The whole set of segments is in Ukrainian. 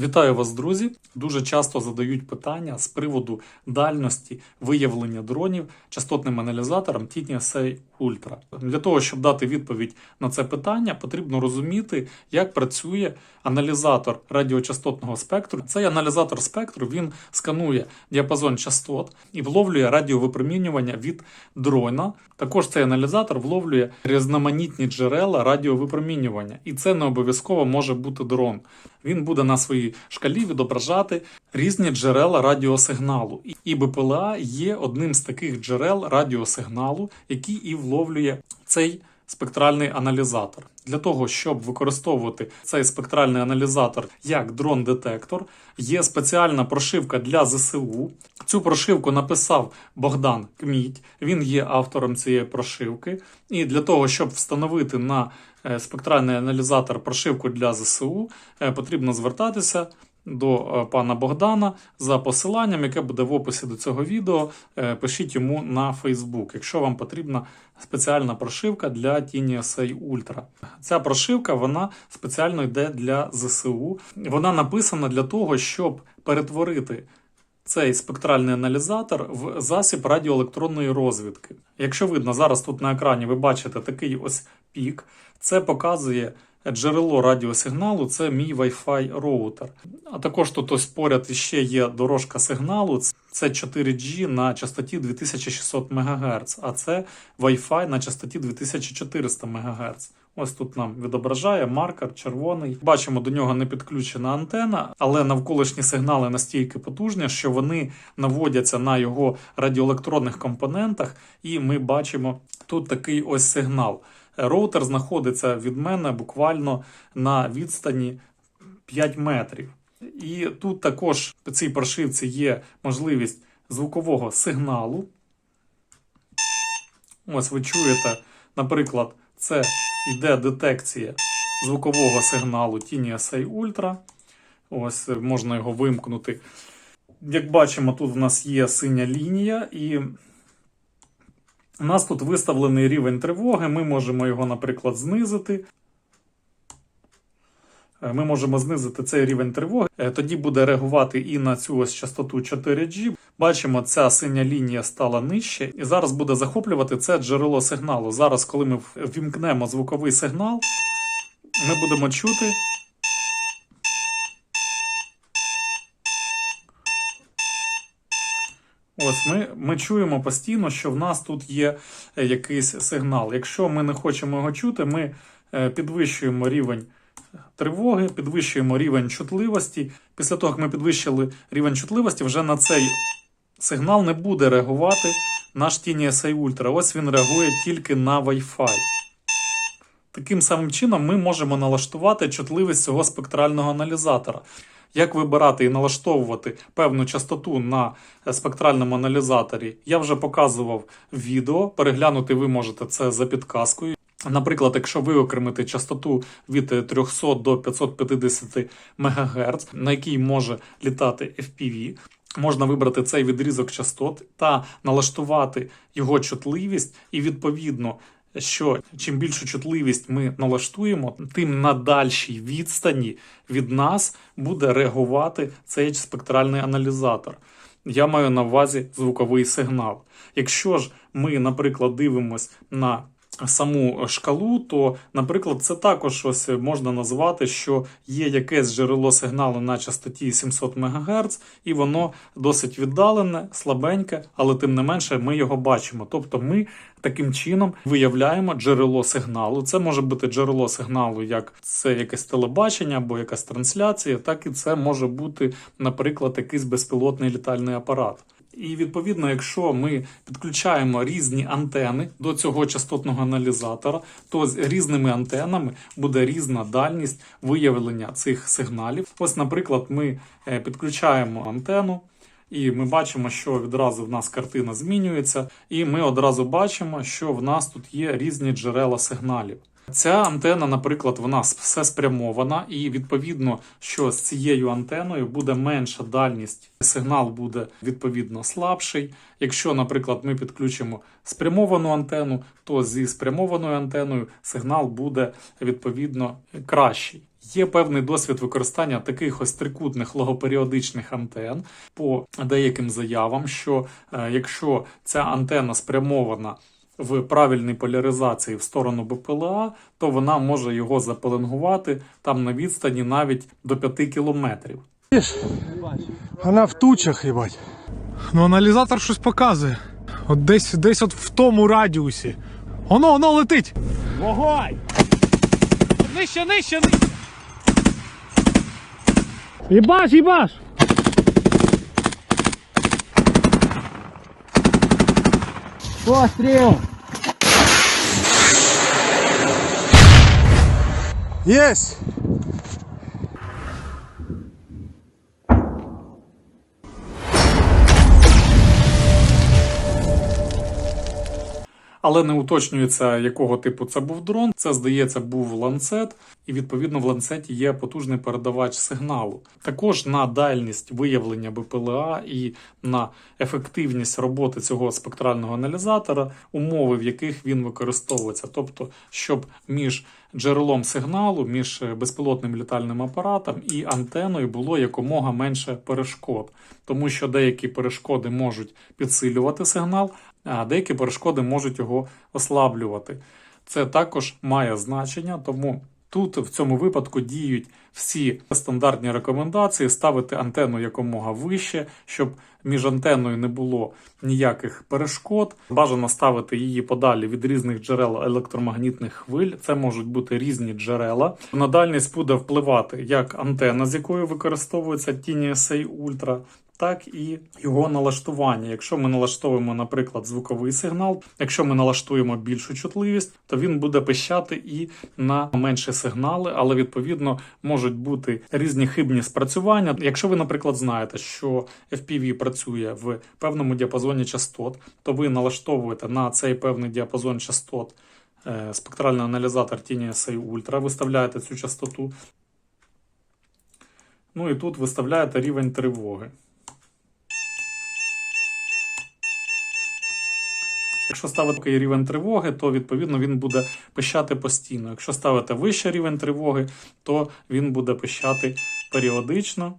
Вітаю вас, друзі! Дуже часто задають питання з приводу дальності виявлення дронів частотним аналізатором TNSA Ultra. Для того, щоб дати відповідь на це питання, потрібно розуміти, як працює аналізатор радіочастотного спектру. Цей аналізатор спектру він сканує діапазон частот і вловлює радіовипромінювання від дрона. Також цей аналізатор вловлює різноманітні джерела радіовипромінювання, і це не обов'язково може бути дрон. Він буде на своїй шкалі відображати різні джерела радіосигналу. І БПЛА є одним з таких джерел радіосигналу, який і вловлює цей спектральний аналізатор. Для того, щоб використовувати цей спектральний аналізатор як дрон-детектор, є спеціальна прошивка для ЗСУ. Цю прошивку написав Богдан Кміть. Він є автором цієї прошивки. І для того, щоб встановити на е, спектральний аналізатор прошивку для ЗСУ, е, потрібно звертатися до е, пана Богдана за посиланням, яке буде в описі до цього відео. Е, Пишіть йому на Facebook, якщо вам потрібна спеціальна прошивка для TNSA Ultra. Ця прошивка вона спеціально йде для ЗСУ. Вона написана для того, щоб перетворити цей спектральний аналізатор в засіб радіоелектронної розвідки. Якщо видно, зараз тут на екрані ви бачите такий ось пік, це показує джерело радіосигналу, це мій Wi-Fi роутер. А також тут ось поряд іще є дорожка сигналу. Це 4G на частоті 2600 МГц, а це Wi-Fi на частоті 2400 МГц. Ось тут нам відображає маркер червоний. Бачимо, до нього не підключена антена, але навколишні сигнали настільки потужні, що вони наводяться на його радіоелектронних компонентах, і ми бачимо тут такий ось сигнал. Роутер знаходиться від мене буквально на відстані 5 метрів. І тут також в цій прошивці є можливість звукового сигналу. Ось ви чуєте, наприклад, це йде детекція звукового сигналу TNSA Ultra. Ось можна його вимкнути. Як бачимо, тут в нас є синя лінія, і у нас тут виставлений рівень тривоги. Ми можемо його, наприклад, знизити. Е, Ми можемо знизити цей рівень тривоги. Е, Тоді буде реагувати і на цю ось частоту 4G. Бачимо, ця синя лінія стала нижче, і зараз буде захоплювати це джерело сигналу. Зараз, коли ми вімкнемо звуковий сигнал, ми будемо чути. Ось ми, ми чуємо постійно, що в нас тут є е, якийсь сигнал. Якщо ми не хочемо його чути, ми е, підвищуємо рівень тривоги, підвищуємо рівень чутливості. Після того, як ми підвищили рівень чутливості, вже на цей сигнал не буде реагувати наш TNSA Ultra. Ось він реагує тільки на Wi-Fi. Таким самим чином ми можемо налаштувати чутливість цього спектрального аналізатора. Як вибирати і налаштовувати певну частоту на спектральному аналізаторі, я вже показував відео. Переглянути ви можете це за підказкою. Наприклад, якщо ви окремите частоту від 300 до 550 МГц, на якій може літати FPV, можна вибрати цей відрізок частот та налаштувати його чутливість, і відповідно, що чим більшу чутливість ми налаштуємо, тим на дальшій відстані від нас буде реагувати цей спектральний аналізатор. Я маю на увазі звуковий сигнал. Якщо ж ми, наприклад, дивимось на саму шкалу, то, наприклад, це також ось можна назвати, що є якесь джерело сигналу на частоті 700 МГц, і воно досить віддалене, слабеньке, але тим не менше ми його бачимо. Тобто ми таким чином виявляємо джерело сигналу. Це може бути джерело сигналу, як це якесь телебачення або якась трансляція, так і це може бути, наприклад, якийсь безпілотний літальний апарат. І відповідно, якщо ми підключаємо різні антени до цього частотного аналізатора, то з різними антенами буде різна дальність виявлення цих сигналів. Ось, наприклад, ми е, підключаємо антенну. І ми бачимо, що відразу в нас картина змінюється, і ми одразу бачимо, що в нас тут є різні джерела сигналів. Ця антена, наприклад, вона все спрямована, і відповідно, що з цією антеною буде менша дальність, сигнал буде відповідно слабший. Якщо, наприклад, ми підключимо спрямовану антенну, то зі спрямованою антеною сигнал буде відповідно кращий. Є певний досвід використання таких ось трикутних логоперіодичних антен по деяким заявам, що е, якщо ця антена спрямована в правильній поляризації в сторону БПЛА, то вона може його запеленгувати там на відстані навіть до 5 кілометрів. Вона в тучах, їбать. Ну, аналізатор щось показує. От десь, десь от в тому радіусі. Воно, воно летить. Вогонь! Нижче, нижче, нижче. Їбаш, їбаш! Постріл! Єсть! Але не уточнюється, якого типу це був дрон. Це, здається, був ланцет, і відповідно в ланцеті є потужний передавач сигналу. Також на дальність виявлення БПЛА і на ефективність роботи цього спектрального аналізатора, умови, в яких він використовується. Тобто, щоб між джерелом сигналу, між безпілотним літальним апаратом і антеною було якомога менше перешкод, тому що деякі перешкоди можуть підсилювати сигнал, а деякі перешкоди можуть його ослаблювати. Це також має значення, тому тут в цьому випадку діють всі стандартні рекомендації ставити антенну якомога вище, щоб між антеною не було ніяких перешкод. Бажано ставити її подалі від різних джерел електромагнітних хвиль. Це можуть бути різні джерела. На дальність буде впливати як антенна, з якою використовується TNSA Ultra, так і його налаштування. Якщо ми налаштовуємо, наприклад, звуковий сигнал, якщо ми налаштуємо більшу чутливість, то він буде пищати і на менші сигнали, але відповідно можуть бути різні хибні спрацювання. Якщо ви, наприклад, знаєте, що FPV працює в певному діапазоні частот, то ви налаштовуєте на цей певний діапазон частот. е, Спектральний аналізатор TNSA Ultra, виставляєте цю частоту. Ну і тут виставляєте рівень тривоги. Якщо ставити такий рівень тривоги, то відповідно він буде пищати постійно. Якщо ставити вищий рівень тривоги, то він буде пищати періодично.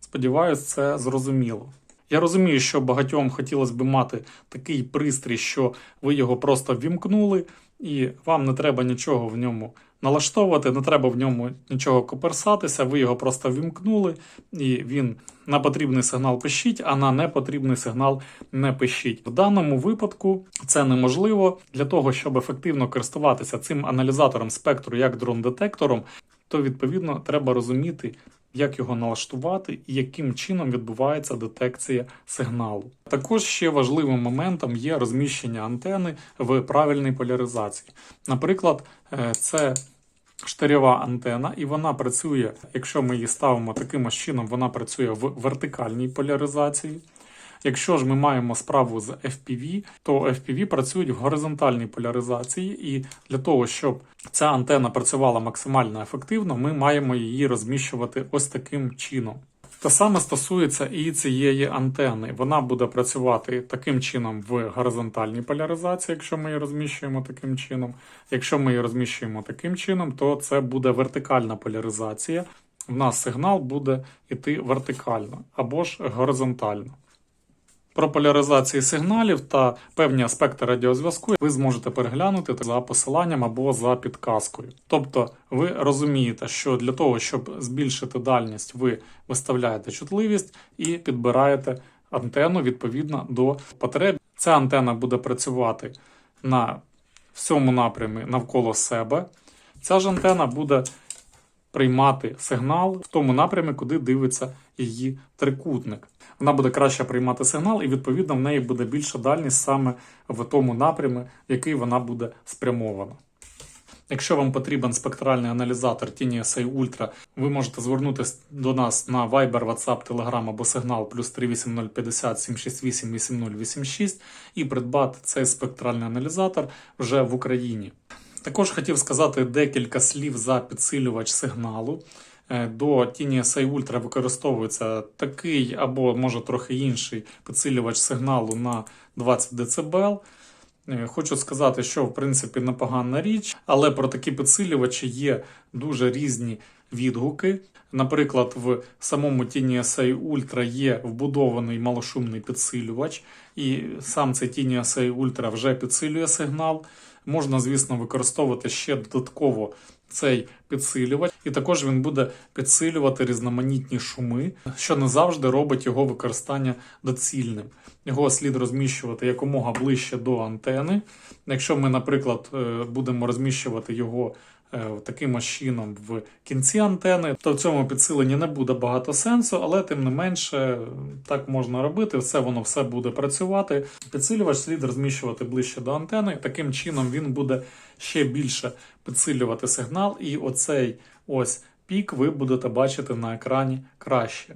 Сподіваюсь, це зрозуміло. Я розумію, що багатьом хотілося б мати такий пристрій, що ви його просто ввімкнули, і вам не треба нічого в ньому налаштовувати, не треба в ньому нічого коперсатися. Ви його просто вімкнули, і він на потрібний сигнал пишіть, а на непотрібний сигнал не пишіть. В даному випадку це неможливо для того, щоб ефективно користуватися цим аналізатором спектру як дрон-детектором, то відповідно треба розуміти. Як його налаштувати і яким чином відбувається детекція сигналу. Також ще важливим моментом є розміщення антени в правильній поляризації. Наприклад, е, це штирєва антена, і вона працює, якщо ми її ставимо таким чином, вона працює в вертикальній поляризації. Якщо ж ми маємо справу з FPV, то FPV працюють в горизонтальній поляризації, і для того, щоб ця антена працювала максимально ефективно, ми маємо її розміщувати ось таким чином. Те саме стосується і цієї антени. Вона буде працювати таким чином в горизонтальній поляризації, якщо ми її розміщуємо таким чином. Якщо ми її розміщуємо таким чином, то це буде вертикальна поляризація. В нас сигнал буде йти вертикально або ж горизонтально. Про поляризації сигналів та певні аспекти радіозв'язку ви зможете переглянути за посиланням або за підказкою. Тобто ви розумієте, що для того, щоб збільшити дальність, ви виставляєте чутливість і підбираєте антенну відповідно до потреб. Ця антенна буде працювати на всьому напрямі навколо себе. Ця ж антенна буде приймати сигнал в тому напрямі, куди дивиться її трикутник. Вона буде краще приймати сигнал, і відповідно в неї буде більша дальність саме в тому напрямі, в який вона буде спрямована. Якщо вам потрібен спектральний аналізатор TNSA Ultra, ви можете звернутися до нас на Viber, WhatsApp, Telegram або Signal плюс 38050 768 8086 і придбати цей спектральний аналізатор вже в Україні. Також хотів сказати декілька слів за підсилювач сигналу. Е, До TNSA Ultra використовується такий або може трохи інший підсилювач сигналу на 20 дБ. Е, Хочу сказати, що в принципі непогана річ, але про такі підсилювачі є дуже різні відгуки. Наприклад, в самому TinySA Ultra є вбудований малошумний підсилювач, і сам цей TinySA Ultra вже підсилює сигнал. Можна, звісно, використовувати ще додатково цей підсилювач, і також він буде підсилювати різноманітні шуми, що не завжди робить його використання доцільним. Його слід розміщувати якомога ближче до антени. Якщо ми, наприклад, е, будемо розміщувати його таким ось чином в кінці антени, то в цьому підсиленні не буде багато сенсу, але тим не менше е, так можна робити, все воно все буде працювати. Підсилювач слід розміщувати ближче до антени. Таким чином він буде ще більше підсилювати сигнал, і оцей ось пік ви будете бачити на екрані краще.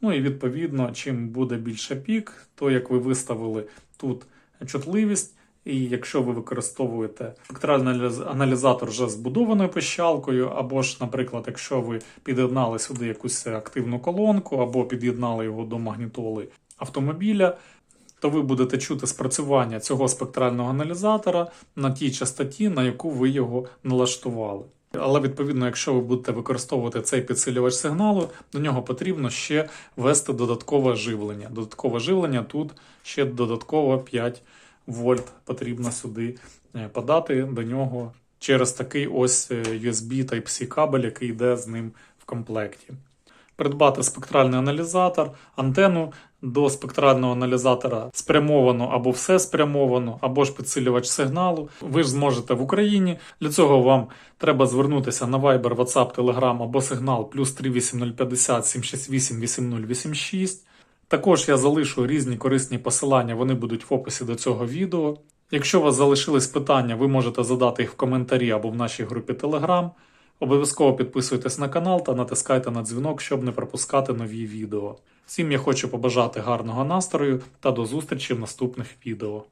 Ну і відповідно, чим буде більше пік, то як ви виставили тут чутливість, і якщо ви використовуєте спектральний аналізатор вже збудованою пищалкою, або ж, наприклад, якщо ви під'єднали сюди якусь активну колонку, або під'єднали його до магнітоли автомобіля, то ви будете чути спрацювання цього спектрального аналізатора на тій частоті, на яку ви його налаштували. Але відповідно, якщо ви будете використовувати цей підсилювач сигналу, до нього потрібно ще ввести додаткове живлення. Додаткове живлення тут ще додатково 5 вольт потрібно сюди е, подати до нього через такий ось е, USB Type-C кабель, який йде з ним в комплекті. Придбати спектральний аналізатор, антенну до спектрального аналізатора спрямовано або все спрямовано, або ж підсилювач сигналу. Ви ж зможете в Україні. Для цього вам треба звернутися на Viber, WhatsApp, Telegram або сигнал плюс 38050 768 8086. Також я залишу різні корисні посилання, вони будуть в описі до цього відео. Якщо у вас залишились питання, ви можете задати їх в коментарі або в нашій групі Telegram. Обов'язково підписуйтесь на канал та натискайте на дзвінок, щоб не пропускати нові відео. Всім я хочу побажати гарного настрою та до зустрічі в наступних відео.